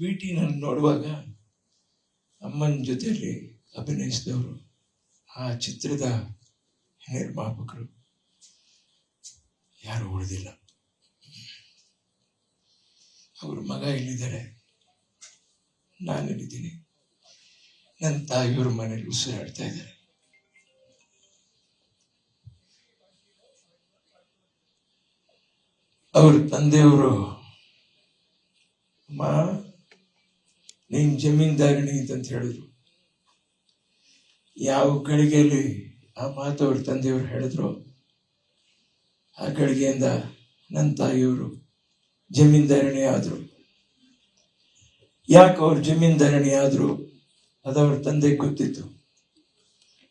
B ಟಿನಲ್ಲಿ ನೋಡುವಾಗ ಅಮ್ಮನ ಜೊತೆಯಲ್ಲಿ ಅಭಿನಯಿಸಿದವರು ಆ ಚಿತ್ರದ ನಿರ್ಮಾಪಕರು. ಯಾರು ಉಳಿದಿಲ್ಲ ಅವ್ರ ಮಗ ನಾನು ಹೇಳಿದ್ದೀನಿ ನನ್ನ ತಾಯಿಯವ್ರ ಮನೇಲಿ ಉಸಿರಾಡ್ತಾ ಇದ್ದಾರೆ. ಅವ್ರ ತಂದೆಯವರು ನೀನ್ ಜಮೀನ್ದಾರಿಣಿ ಅಂತ ಹೇಳಿದ್ರು. ಯಾವ ಗಳಿಗೆಯಲ್ಲಿ ಆ ಮಾತು ಅವ್ರ ತಂದೆಯವರು ಹೇಳಿದ್ರು? ಆ ಗಳಿಗೆಯಿಂದ ನನ್ನ ತಾಯಿಯವರು ಜಮೀನ್ದಾರಣಿ ಆದರು. ಯಾಕೆ ಅವ್ರು ಜಮೀನ್ದಾರಣಿ ಆದ್ರು? ಅದವ್ರ ತಂದೆಗೆ ಗೊತ್ತಿತ್ತು.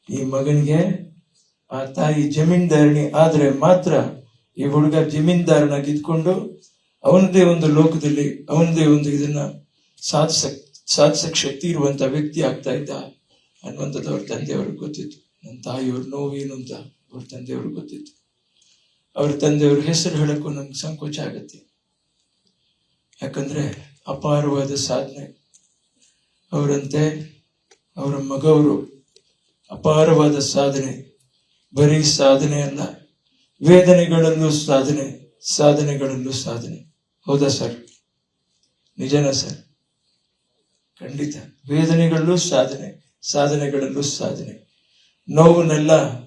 ಈ ಮಗನಿಗೆ ಆ ತಾಯಿ ಜಮೀನ್ದಾರಣಿ ಆದ್ರೆ ಮಾತ್ರ ಈ ಹುಡುಗ ಜಮೀನ್ದಾರನಾಗಿದ್ಕೊಂಡು ಅವನದೇ ಒಂದು ಲೋಕದಲ್ಲಿ ಅವನದೇ ಒಂದು ಇದನ್ನ ಸಾಧಿಸಕ್ ಸಾಧಿಸಕ್ ಶಕ್ತಿ ಇರುವಂತ ವ್ಯಕ್ತಿ ಆಗ್ತಾ ಇದ್ದ ಅನ್ನುವಂಥದ್ದು ಅವ್ರ ತಂದೆಯವ್ರಿಗೆ ಗೊತ್ತಿತ್ತು. ನನ್ನ ತಾಯಿಯವ್ರ ನೋವೇನು ಅಂತ ಅವ್ರ ತಂದೆಯವ್ರಿಗೆ ಗೊತ್ತಿತ್ತು. ಅವ್ರ ತಂದೆಯವ್ರ ಹೆಸರು ಹೇಳಕ್ಕೂ ನಮ್ಗೆ ಸಂಕೋಚ ಆಗತ್ತೆ. ಯಾಕಂದ್ರೆ ಅಪಾರವಾದ ಸಾಧನೆ. ಅವರಂತೆ ಅವರ ಮಗವರು ಅಪಾರವಾದ ಸಾಧನೆ. ಬರೀ ಸಾಧನೆ ಅಲ್ಲ, ವೇದನೆಗಳಲ್ಲೂ ಸಾಧನೆ, ಸಾಧನೆಗಳಲ್ಲೂ ಸಾಧನೆ. ಹೌದಾ ಸರ್? ನಿಜನಾ ಸರ್? ಖಂಡಿತ. ವೇದನೆಗಳಲ್ಲೂ ಸಾಧನೆ, ಸಾಧನೆಗಳಲ್ಲೂ ಸಾಧನೆ. ನೋವನ್ನೆಲ್ಲ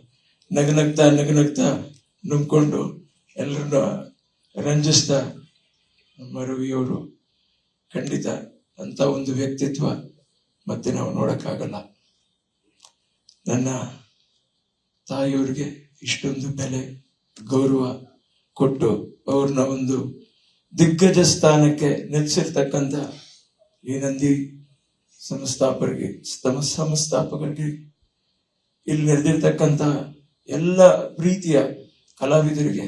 ನಗನಗ್ತಾ ನಗನಗ್ತಾ ನುಂಗ್ಕೊಂಡು ಎಲ್ಲರನ್ನ ರಂಜಿಸ್ತಾ ನಮ್ಮ ಖಂಡಿತ ಅಂತ ಒಂದು ವ್ಯಕ್ತಿತ್ವ ಮತ್ತೆ ನಾವು ನೋಡಕ್ಕಾಗಲ್ಲ. ನನ್ನ ತಾಯಿಯವ್ರಿಗೆ ಇಷ್ಟೊಂದು ಬೆಲೆ, ಗೌರವ ಕೊಟ್ಟು ಅವ್ರನ್ನ ಒಂದು ದಿಗ್ಗಜ ಸ್ಥಾನಕ್ಕೆ ನೆಲೆಸಿರ್ತಕ್ಕಂಥ ಈ ನಂದಿ ಸಂಸ್ಥಾಪಕರಿಗೆ ಸಮ ಸಂಸ್ಥಾಪಕರಿಗೆ ಇಲ್ಲಿ ನೆರೆದಿರ್ತಕ್ಕಂಥ ಎಲ್ಲ ಪ್ರೀತಿಯ ಕಲಾವಿದರಿಗೆ,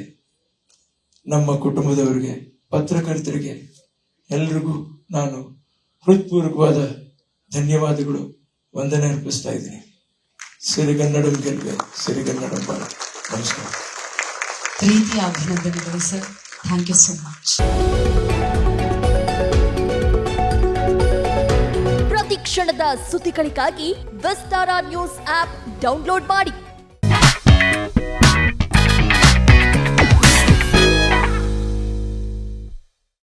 ನಮ್ಮ ಕುಟುಂಬದವರಿಗೆ, ಪತ್ರಕರ್ತರಿಗೆ ಎಲ್ರಿಗೂ ನಾನು ಹೃತ್ಪೂರ್ವಕವಾದ ಧನ್ಯವಾದಗಳು, ವಂದನೆ ಅರ್ಪಿಸ್ತಾ ಇದ್ದೀನಿ. ಸಿರಿಗನ್ನಡಂ ಗೆಲ್ವೆ ಸಿರಿಗನ್ನಡಂ ಬಾಳ. ನಮಸ್ಕಾರ. ಪ್ರೀತಿಯ ಅಭಿನಂದನೆಗಳು sir. Thank you so much ಕ್ಷಣದ ಸುದ್ದಿಗಳಿಗಾಗಿ ವಿಸ್ತಾರ ನ್ಯೂಸ್ ಆಪ್ ಡೌನ್ಲೋಡ್ ಮಾಡಿ.